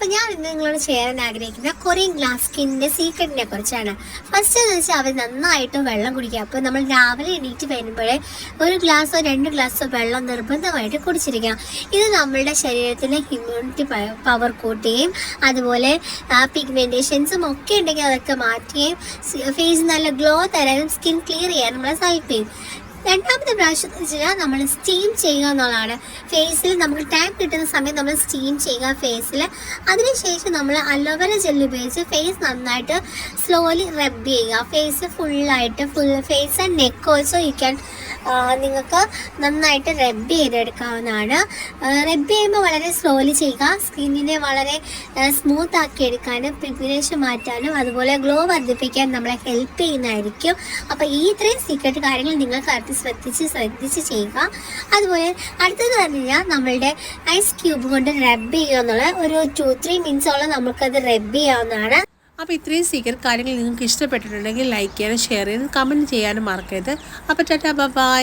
അപ്പൊ ഞാൻ ഇന്ന് നിങ്ങളോട് ചെയ്യാൻ ആഗ്രഹിക്കുന്ന കൊറിയൻ ഗ്ലാസ് സ്കിന്നിന്റെ സീക്രട്ടിനെ കുറിച്ചാണ്. ഫസ്റ്റ് എന്ന് വെച്ചാൽ അവർ നന്നായിട്ട് വെള്ളം കുടിക്കുക. അപ്പോൾ നമ്മൾ രാവിലെ എണീറ്റ് വരുമ്പോഴേ ഒരു ഗ്ലാസ്സോ രണ്ട് ഗ്ലാസ്സോ വെള്ളം നിർബന്ധമായിട്ട് കുടിച്ചിരിക്കണം. ഇത് നമ്മളുടെ ശരീരത്തിലെ ഇമ്മ്യൂണിറ്റി പവർ കൂട്ടുകയും അതുപോലെ പിഗ്മെന്റേഷൻസും ഒക്കെ ഉണ്ടെങ്കിൽ അതൊക്കെ മാറ്റുകയും ഫേസ് നല്ല ഗ്ലോ തരാനും സ്കിൻ ക്ലിയർ ചെയ്യാനും നമ്മളെ സഹായിക്കും. രണ്ടാമത്തെ പ്രാവശ്യം എന്ന് വെച്ചാൽ നമ്മൾ സ്റ്റീം ചെയ്യുക എന്നുള്ളതാണ്. ഫേസിൽ നമുക്ക് ടാപ്പ് കിട്ടുന്ന സമയം നമ്മൾ സ്റ്റീം ചെയ്യുക ഫേസിൽ അതിനുശേഷം നമ്മൾ അലോവേര ജെൽ ഉപയോഗിച്ച് ഫേസ് നന്നായിട്ട് സ്ലോലി റബ് ചെയ്യുക. ഫേസ് ഫുള്ളായിട്ട് full face and neck also you can നിങ്ങൾക്ക് നന്നായിട്ട് റബ്ബ് ചെയ്തെടുക്കാവുന്നതാണ്. റബ്ബ് ചെയ്യുമ്പോൾ വളരെ സ്ലോലി ചെയ്യുക. സ്കിന്നിനെ വളരെ സ്മൂത്ത് ആക്കി എടുക്കാനും പിഗ്നേഷൻ മാറ്റാനും അതുപോലെ ഗ്ലോ വർദ്ധിപ്പിക്കാൻ നമ്മളെ ഹെൽപ്പ് ചെയ്യുന്നതായിരിക്കും. അപ്പോൾ ഈ ഇത്രയും സീക്രട്ട് കാര്യങ്ങൾ നിങ്ങൾ കറക്റ്റ് ശ്രദ്ധിച്ച് ശ്രദ്ധിച്ച് ചെയ്യുക. അതുപോലെ അടുത്തത് പറഞ്ഞു കഴിഞ്ഞാൽ നമ്മളുടെ ഐസ് ക്യൂബ് കൊണ്ട് റബ്ബ് ചെയ്യുക എന്നുള്ള ഒരു ടു ത്രീ മിനിറ്റ്സോളം നമുക്കത് റബ്ബ് ചെയ്യാവുന്നതാണ്. അപ്പോൾ ഇത്രയും സീക്രട്ട് കാര്യങ്ങൾ നിങ്ങൾക്ക് ഇഷ്ടപ്പെട്ടിട്ടുണ്ടെങ്കിൽ ലൈക്ക് ചെയ്യാനും ഷെയർ ചെയ്യാനും കമന്റ് ചെയ്യാനും മറക്കരുത്. അപ്പോൾ ടാറ്റാ ബൈ